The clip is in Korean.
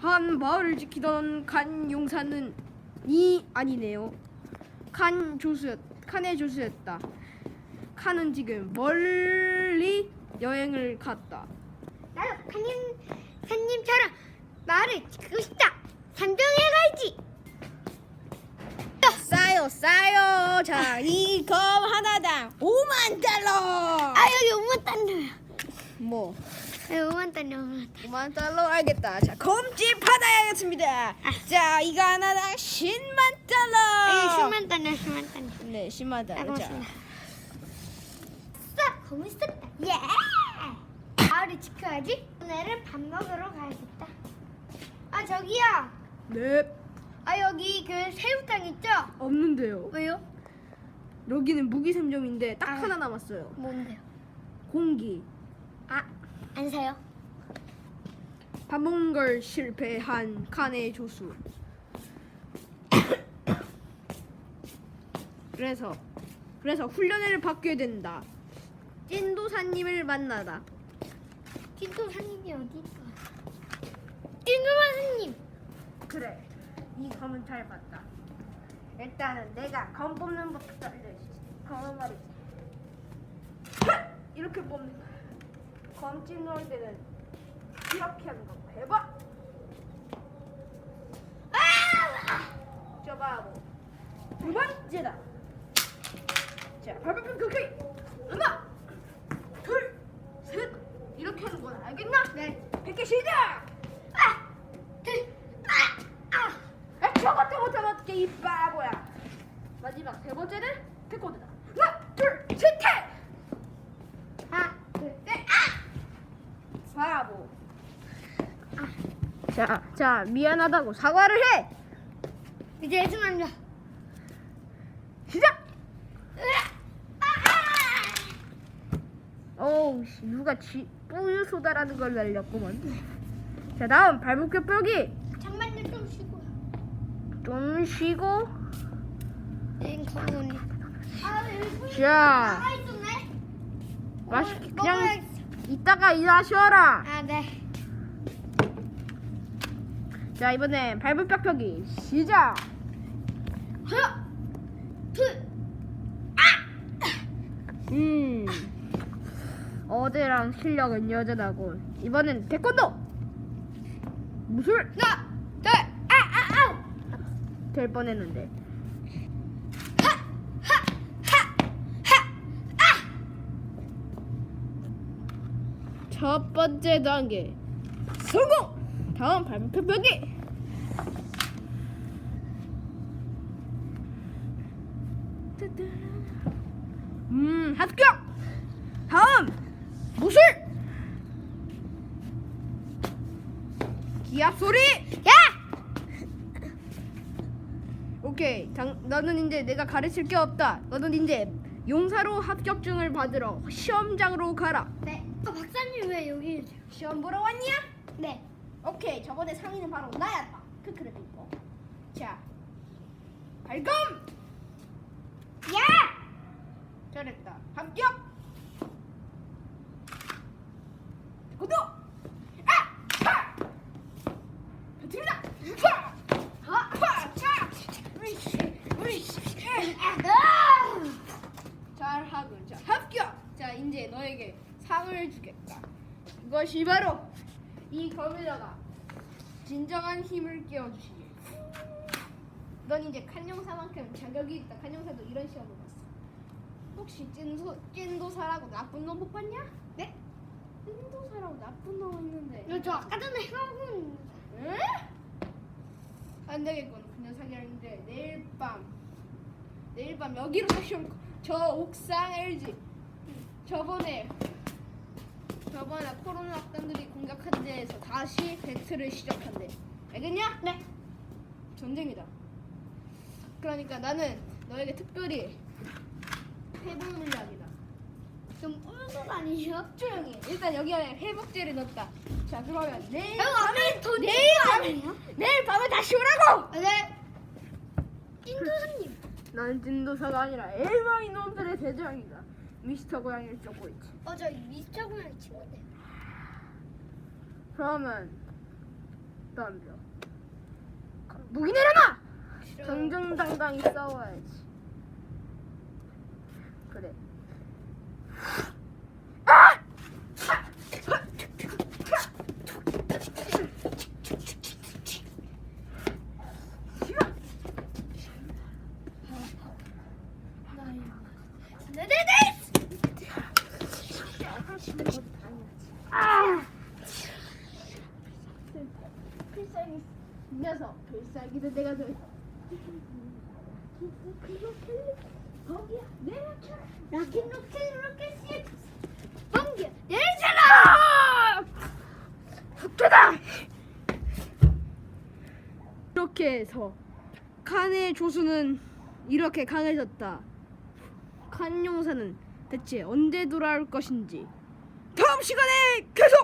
한 마을을 지키던 간 용사는 이 아니네요. 칸 조수였 칸의 조수였다. 칸은 지금 멀리 여행을 갔다. 나도 칸님 칸님처럼 말을 지키고 싶다. 삼정에 가야지. 싸요 싸요. 자, 이검 하나당 5만 달러. 아 여기 5만 달러야. 뭐아 5만 달러 5만 5만 달러 알겠다. 자, 검집 받아야겠습니다. 자, 이거 하나당 10만 달러. 달러. 10만 달러 10만 달러. 네, 10만 아 달러. 자, 고맙습니다. 싹 검을 썼다. 예. 마을을 지켜야지. 오늘은 밥 먹으러 가야겠다. 아 저기요. 네, 아 여기 그 새우탕 있죠? 없는데요. 왜요? 여기는 무기샘정인데 딱 아. 하나 남았어요. 뭔데요? 공기. 안 사요? 밥 먹는 걸 실패한 칸의 조수. 그래서 그래서 훈련을 받게 된다. 찐도사님을 만나다. 찐도사님이 어디 있어? 찐도사님. 그래, 이 검은 잘 봤다. 일단은 내가 검 뽑는 법부터 알려주지. 검은 말이지. 이렇게 뽑는 거야. 검찜 넣을 때는 이렇게 하는 거 해봐. 저봐하고 두 번째다. 자, 발발발 그기 하나, 둘, 셋 이렇게 하는 건 알겠나? 네. 백개 시작. 아! 둘, 아! 아! 야, 저것도 못하면 어떻게 이 바보야. 마지막 세 번째는 태권도다. 하나, 둘, 셋, 넷. 하나, 둘, 셋, 아! 바보. 자, 자, 미안하다고 사과를 해. 이제 해주면 돼. 시작. 어우, 씨, 누가 지 뿌유 소다라는 걸 날렸구먼. 자, 다음 발목뼈 뼈기. 잠깐만요, 좀 쉬고요. 좀 쉬고. 응, 거기 아, 여기 자. 나가 있었네. 맛있게 먹어- 그냥 먹어야겠어. 이따가 일하셔라. 아, 네. 자, 이번엔 발목뼈 뼈기 시작. 하나, 둘, 음. 어제랑 실력은 여전하고 이번엔 태권도 무술 하나, 둘, 아, 아, 아! 될 뻔했는데 하! 하! 하! 하! 아! 첫 번째 단계 성공 다음 발목표 벽기 음 합격 다음 무술 기합 소리 야! 오케이. 당, 너는 이제 내가 가르칠 게 없다. 너는 이제 용사로 합격증을 받으러 시험장으로 가라. 네. 아, 박사님 왜 여기? 시험 보러 왔냐? 네. 오케이. 저번에 상의는 바로 나였다. 크크를 듣고. 자, 발검. 야! 잘했다. 합격. 아! 합격. 자, 이제 너에게 상을 주겠다. 이것이 바로 이 검에다가 진정한 힘을 끼워주시길. 넌 이제 칸용사만큼 자격이 있다. 칸용사도 이런 시험을 봤어. 혹시 찐도 찐도사라고 나쁜 놈 못 봤냐? 네? 찐도사라고 나쁜 놈 있는데. 너저 아까 전에 해먹은 에? 안 되겠군. 그냥 사기하는데 내일 밤 내일 밤 여기로 다시 올 거. 저 옥상 LG 저번에 저번에 코로나 악당들이 공격한 데에서 다시 배틀을 시작한대. 알겠냐? 네. 전쟁이다. 그러니까 나는 너에게 특별히 회복 물약이다. 좀 꿀돈 아니에요? 조용히. 해. 일단 여기 안에 회복제를 넣었다. 자 그러면 내일 이거 안에 더 내일 밤에 아니에요? 내일 밤에 다시 오라고. 아, 네. 찐도사님. 나는 진도사가 아니라 일반 이놈들의 대장이다. 미스터 고양이를 쫓고 있지. 어, 저 미스터 고양 친구인데. 그러면 덤벼. 무기 내려놔. 정정당당히 싸워야지. 그래. 아! 네네네. 아! 필살기 이 녀석 필살기도 내가 들 거기야 내려쳐 로켓 로켓 로켓 번개 내리잖아. 좋다 이렇게 해서 칸의 조수는 이렇게 강해졌다 칸 용사는 대체 언제 돌아올 것인지 다음 시간에 계속